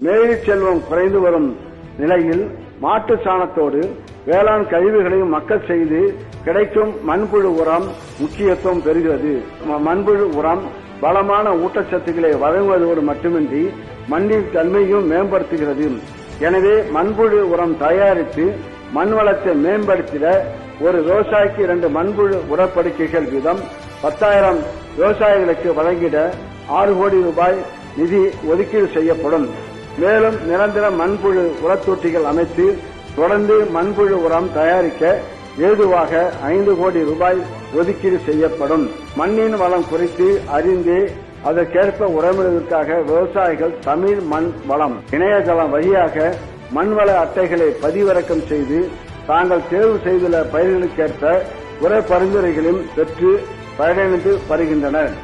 செல்வம் குறைந்து வரும் நிலையில் மாட்டு சாணத்தோடு வேளாண் கழிவுகளையும் மக்கள் செய்து கிடைக்கும் மண்புழு உரம் முக்கியத்துவம் பெறுகிறது. மண்புழு உரம் பலமான ஊட்டச்சத்துக்களை வழங்குவதோடு மட்டுமின்றி மண்ணின் தன்மையும் மேம்படுத்துகிறது. எனவே மண்புழு உரம் தயாரித்து மண் வளத்தை மேம்படுத்திட ஒரு விவசாயிக்கு இரண்டு மண்புழு உரப்படுக்கைகள் வீதம் பத்தாயிரம் விவசாயிகளுக்கு வழங்கிட ஆறு கோடி ரூபாய் நிதி ஒதுக்கீடு செய்யப்படும். மேலும் நிரந்தர மண்புழு உரத்தொட்டிகள் அமைத்து தொடர்ந்து மண்புழு உரம் தயாரிக்க ஏதுவாக ஐந்து கோடி ரூபாய் ஒதுக்கீடு செய்யப்படும். மண்ணின் வளம் குறித்து அறிந்து அதற்கேற்ப உரமிடுவதற்காக விவசாயிகள் தமிழ் மண் வளம் இணையதளம் வழியாக மண்வள அட்டைகளை பதிவிறக்கம் செய்து தாங்கள் தேர்வு செய்துள்ள பயிர்களுக்கேற்ப உர பரிந்துரைகளையும் பெற்று பயனடைந்து வருகின்றனர்.